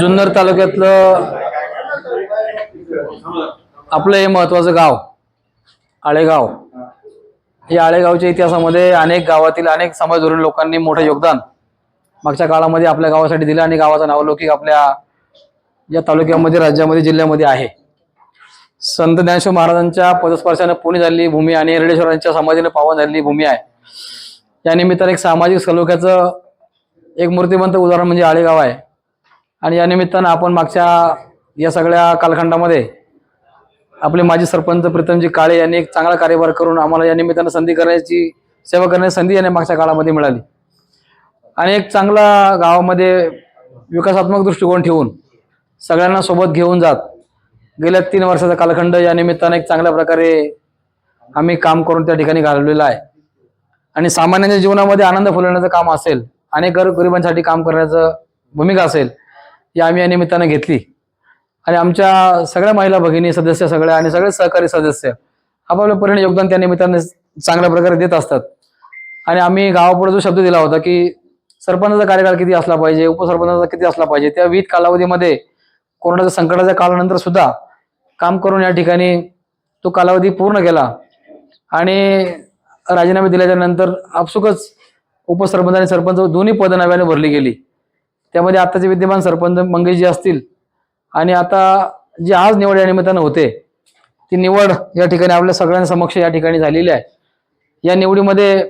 जुन्नर तालुक्यातलं आपलं हे महत्वाचं गाव आळेगाव. या आळेगावच्या इतिहासामध्ये अनेक गावातील अनेक समाजधोरण लोकांनी मोठं योगदान मागच्या काळामध्ये आपल्या गावासाठी दिलं आणि गावाचं नावलौकिक आपल्या या तालुक्यामध्ये राज्यामध्ये जिल्ह्यामध्ये आहे. संत ज्ञानेश्वर महाराजांच्या पदस्पर्शाने पुणे झालेली भूमी आणि रेडेश्वरांच्या समाधीने पावन झालेली भूमी आहे. या निमित्तानं एक सामाजिक सलोख्याचं एक मूर्तिमंत उदाहरण म्हणजे आळेगाव आहे. आणि या निमित्तानं आपण मागच्या या सगळ्या कालखंडामध्ये आपले माजी सरपंच प्रीतमजी काळे यांनी एक चांगला कार्यभार करून आम्हाला या निमित्तानं संधी करण्याची सेवा करण्याची संधी यांनी मागच्या काळामध्ये मिळाली. आणि एक चांगला गावामध्ये विकासात्मक दृष्टिकोन ठेवून सगळ्यांना सोबत घेऊन जात गेल्या तीन वर्षाचा कालखंड या निमित्तानं एक चांगल्या प्रकारे आम्ही काम करून त्या ठिकाणी घालवलेलं आहे. आणि सामान्यांच्या जीवनामध्ये आनंद फुलवण्याचं काम असेल अनेक गर गरिबांसाठी काम करण्याचं भूमिका असेल ही आम्ही या निमित्तानं घेतली. आणि आमच्या सगळ्या महिला भगिनी सदस्य सगळ्या आणि सगळे सहकारी सदस्य आपापल्या परीने योगदान त्या निमित्ताने चांगल्या प्रकारे देत असतात. आणि आम्ही गावापुढे जो शब्द दिला होता की सरपंचाचा कार्यकाळ किती असला पाहिजे उपसरपंचाचा किती असला पाहिजे त्या विविध कालावधीमध्ये कोरोनाच्या संकटाच्या काळानंतर सुद्धा काम करून या ठिकाणी तो कालावधी पूर्ण केला. आणि राजीनामे दिल्याच्या नंतर आपसुकच उपसरपंच आणि सरपंच दोन्ही पदं नव्याने भरली गेली. त्यामध्ये आताचे विद्यमान सरपंच मंगेशजी असतील आणि आता जी आज निवड या निमित्तानं होते ती निवड या ठिकाणी आपल्या सगळ्यांच्या समक्ष या ठिकाणी झालेली आहे या निवडीमध्ये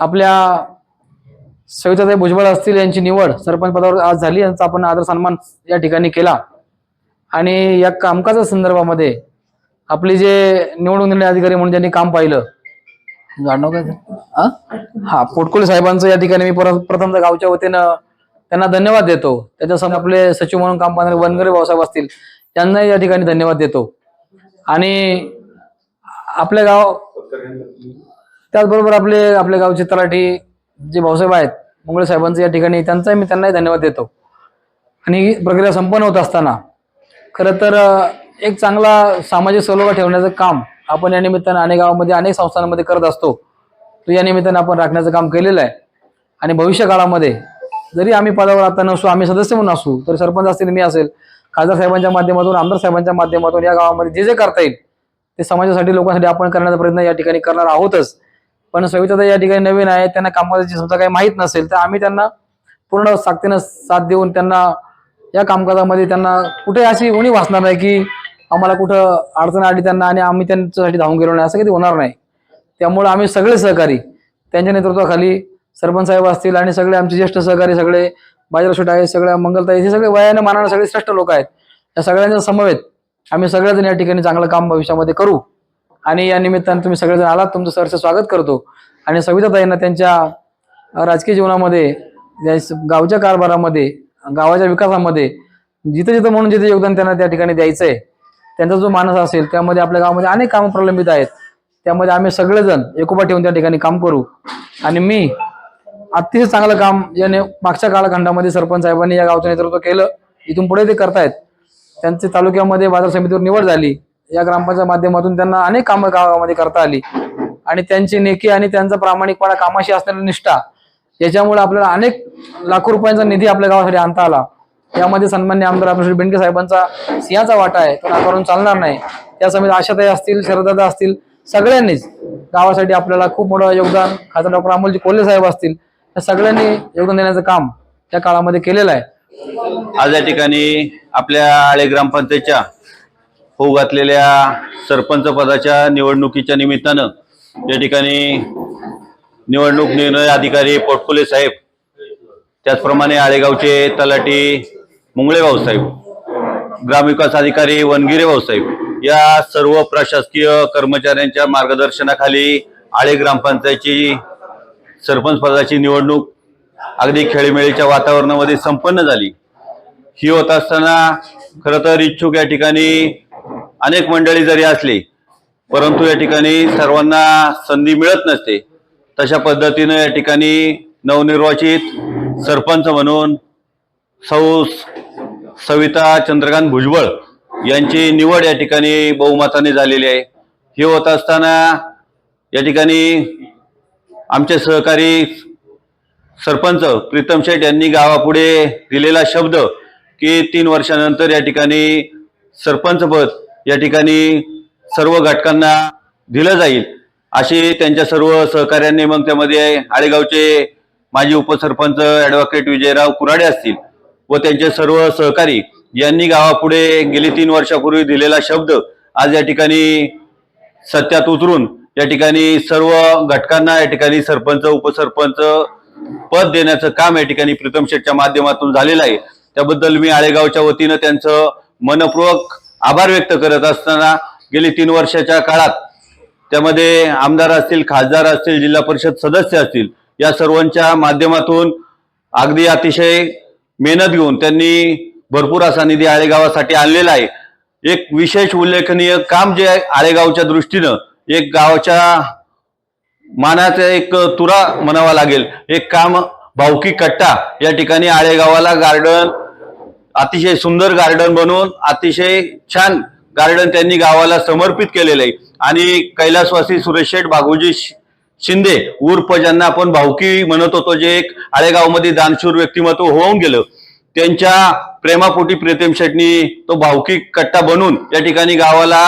आपल्या सविताताई भुजबळ असतील यांची निवड सरपंच पदावर आज झाली यांचा आपण आदर सन्मान या ठिकाणी केला आणि या कामकाजा संदर्भामध्ये आपले जे निवडणूक निर्णय अधिकारी म्हणून ज्यांनी काम पाहिलं जाणव काय? हा? पोटकुले साहेबांचं या ठिकाणी मी परत गावच्या वतीनं त्यांना धन्यवाद देतो. त्याच्यासमोर आपले सचिव म्हणून काम पाहणारे वनगरे भाऊसाहेब असतील त्यांनाही या ठिकाणी धन्यवाद देतो. आणि आपले गाव त्याचबरोबर आपले आपल्या गावचे तलाठी जे भाऊसाहेब आहेत मुंगळे साहेबांचं या ठिकाणी त्यांचाही मी त्यांनाही धन्यवाद देतो. आणि ही प्रक्रिया संपन्न होत असताना खरं तर एक चांगला सामाजिक सलोखा ठेवण्याचं काम आपण या निमित्तानं अनेक गावामध्ये अनेक संस्थांमध्ये करत असतो. तो या निमित्तानं आपण राखण्याचं काम केलेलं आहे. आणि भविष्य काळामध्ये जरी आम्ही पदावर आता नसू आम्ही सदस्य म्हणून असू तर सरपंच असतील मी असेल खासदार साहेबांच्या माध्यमातून आमदार साहेबांच्या माध्यमातून या गावामध्ये जे जे करता येईल ते समाजासाठी लोकांसाठी आपण करण्याचा प्रयत्न या ठिकाणी करणार आहोतच. पण सविता या ठिकाणी नवीन आहे त्यांना कामकाजाची समजा काही माहीत नसेल तर आम्ही त्यांना पूर्ण साथीनं साथ देऊन त्यांना या कामकाजामध्ये त्यांना कुठे अशी उणी वाचणार नाही की आम्हाला कुठं अडचण आली त्यांना आणि आम्ही त्यांच्यासाठी धावून गेलो नाही असं कधी होणार नाही. त्यामुळे आम्ही सगळे सहकारी त्यांच्या नेतृत्वाखाली सरपंच साहेब असतील आणि सगळे आमचे ज्येष्ठ सहकारी सगळे बाजाराव आहे सगळ्या मंगलताई हे सगळे वयाने मानाने सगळे श्रेष्ठ लोक आहेत. या सगळ्यांच्या समवेत आम्ही सगळेजण या ठिकाणी चांगलं काम भविष्यामध्ये करू. आणि या निमित्तानं तुम्ही सगळेजण आलात तुमचं सरचं स्वागत करतो. आणि सविताताईंना त्यांच्या राजकीय जीवनामध्ये गावच्या कारभारामध्ये गावाच्या विकासामध्ये जिथं जिथं म्हणून जिथे योगदान त्यांना त्या ठिकाणी द्यायचं आहे त्यांचा जो मानस असेल त्यामध्ये आपल्या गावामध्ये अनेक कामं प्रलंबित आहेत. त्यामध्ये आम्ही सगळेजण एकोपा ठेवून त्या ठिकाणी काम करू. आणि मी अतिशय चांगलं काम याने मागच्या कालखंडामध्ये सरपंच साहेबांनी या गावचं नेतृत्व केलं. इथून पुढे ते करतायत. त्यांचे तालुक्यामध्ये बाजार समितीवर निवड झाली. या ग्रामपंचायत माध्यमातून त्यांना अनेक कामं गावामध्ये करता आली. आणि त्यांची नेकी आणि त्यांचा प्रामाणिकपणा कामाशी असलेला निष्ठा याच्यामुळे आपल्याला अनेक लाखो रुपयांचा निधी आपल्या गावासाठी आणता आला. यामध्ये सन्मान्य आमदार आपल्या श्री बेंडके साहेबांचा सिंहाचा वाटा आहे. तो नाकारून चालणार नाही. त्या समिती आशाताई असतील शरदादा असतील सगळ्यांनीच गावासाठी आपल्याला खूप मोठं योगदान. खासदार डॉक्टर अमोलजी कोल्हे साहेब असतील या सगळ्यांनी योगदान देण्याचं काम त्या काळामध्ये केलेलं आहे. आज या ठिकाणी आपल्या आळे ग्रामपंचायतच्या होऊ घातलेल्या सरपंच पदाच्या निवडणुकीच्या निमित्तानं या ठिकाणी निवडणूक निर्णय अधिकारी पोटकुले साहेब त्याचप्रमाणे आळेगावचे तलाठी मुंगळे भाऊसाहेब ग्रामविकास अधिकारी वनगिरे भाऊसाहेब या सर्व प्रशासकीय कर्मचाऱ्यांच्या मार्गदर्शनाखाली आळे ग्रामपंचायतची सरपंच पदाची निवडणूक अगदी खेळीमेळीच्या वातावरणामध्ये संपन्न झाली. ही होत असताना खरं तर इच्छुक या ठिकाणी अनेक मंडळी जरी असली परंतु या ठिकाणी सर्वांना संधी मिळत नसते. तशा पद्धतीनं या ठिकाणी नवनिर्वाचित सरपंच म्हणून सौ सविता चंद्रकांत भुजबळ यांची निवड या ठिकाणी बहुमताने झालेली आहे. ही होत असताना या ठिकाणी आमचे सहकारी सरपंच प्रीतम शेठ यांनी गावापुढे दिलेला शब्द की तीन वर्षानंतर या ठिकाणी सरपंच पद या ठिकाणी सर्व घटकांना दिलं जाईल अशी त्यांच्या सर्व सहकार्यांनी मग त्यामध्ये आळेगावचे माजी उपसरपंच ॲडव्होकेट विजयराव कुराडे असतील व त्यांचे सर्व सहकारी यांनी गावापुढे गेली तीन वर्षापूर्वी दिलेला शब्द आज या ठिकाणी सत्यात उतरून या ठिकाणी सर्व घटकांना या ठिकाणी सरपंच उपसरपंच पद देण्याचं काम या ठिकाणी प्रीतम शेठच्या माध्यमातून झालेलं आहे. त्याबद्दल मी आळेगावच्या वतीनं त्यांचं मनपूर्वक आभार व्यक्त करत असताना गेली तीन वर्षाच्या काळात त्यामध्ये आमदार असतील खासदार असतील जिल्हा परिषद सदस्य असतील या सर्वांच्या माध्यमातून अगदी अतिशय मेहनत घेऊन त्यांनी भरपूर असा निधी आळेगावासाठी आणलेला आहे. एक विशेष उल्लेखनीय काम जे आहे आळेगावच्या दृष्टीनं एक गावाच्या मानाचा एक तुरा म्हणावा लागेल. एक काम भाऊकी कट्टा या ठिकाणी आळेगावाला गार्डन अतिशय सुंदर गार्डन बनवून अतिशय छान गार्डन त्यांनी गावाला समर्पित केलेलं आहे. आणि कैलासवासी सुरेश शेठ शिंदे उर्फ ज्यांना आपण भाऊकी म्हणत होतो जे एक आळेगावमध्ये दानशूर व्यक्तिमत्व होऊन गेलं त्यांच्या प्रेमापोटी प्रीतम शेटनी तो भाऊकी कट्टा बनून या ठिकाणी गावाला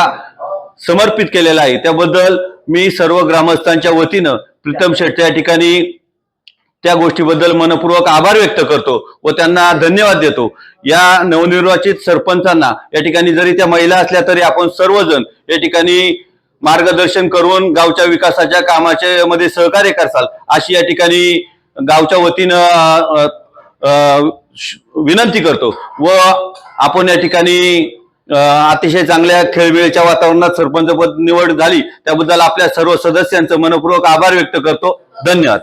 समर्पित केलेला आहे. त्याबद्दल मी सर्व ग्रामस्थांच्या वतीनं प्रीतम शेटच्या या ठिकाणी त्या गोष्टीबद्दल मनपूर्वक आभार व्यक्त करतो व त्यांना धन्यवाद देतो. या नवनिर्वाचित सरपंचांना या ठिकाणी जरी त्या महिला असल्या तरी आपण सर्वजण या ठिकाणी मार्गदर्शन करून गावच्या विकासाच्या कामाच्या मध्ये सहकार्य करसाल अशी या ठिकाणी गावच्या वतीनं विनंती करतो व आपण या ठिकाणी अतिशय चांगल्या खेळबिळच्या वातावरणात सरपंचपद निवड झाली. त्याबद्दल आपल्या सर्व सदस्यांचं मनपूर्वक आभार व्यक्त करतो. धन्यवाद.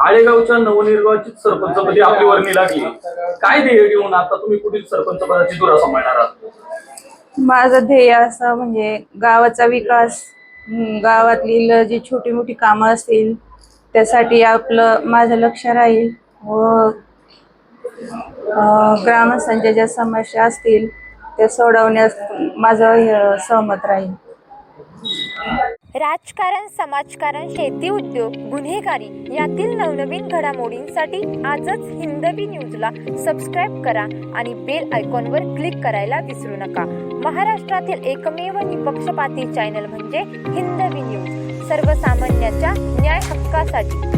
आळेगावच्या नवनिर्वाचित सरपंचपदी आपली वर्णी लागली. काय ध्येय घेऊन आता तुम्ही पुढील सरपंच पदाची धुरा सांभाळणार आहात? माझं ध्येय असं म्हणजे गावाचा विकास गावातील जी छोटी मोठी कामं असतील त्यासाठी आपलं माझं लक्ष राहील. व ग्रामस्थांच्या ज्या समस्या असतील ते सोडवण्यास माझं सहमत राहील राजकारण समाजकारण शेती उद्योग गुन्हेगारी यातील नवनवीन घडामोडींसाठी आजच हिंदवी न्यूजला सबस्क्राईब करा आणि बेल आयकॉनवर क्लिक करायला विसरू नका. महाराष्ट्रातील एकमेव निपक्षपाती चॅनल म्हणजे हिंदवी न्यूज. सर्वसामान्याच्या न्याय हक्कासाठी